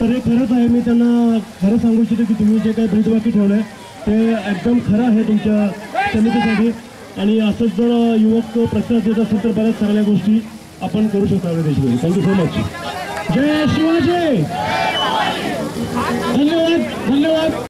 तर हे खरंच आहे मी त्यांना खरं सांगू इच्छितो की तुम्ही जे काही ब्रीदवाक्य ठेवलं आहे ते एकदम खरं आहे तुमच्या समितीसाठी. आणि असंच जर युवक प्रतिसाद देत असेल तर बऱ्याच चांगल्या गोष्टी आपण करू शकतो आपल्या देशमध्ये थँक्यू सो मच जय शिवाजी! धन्यवाद धन्यवाद.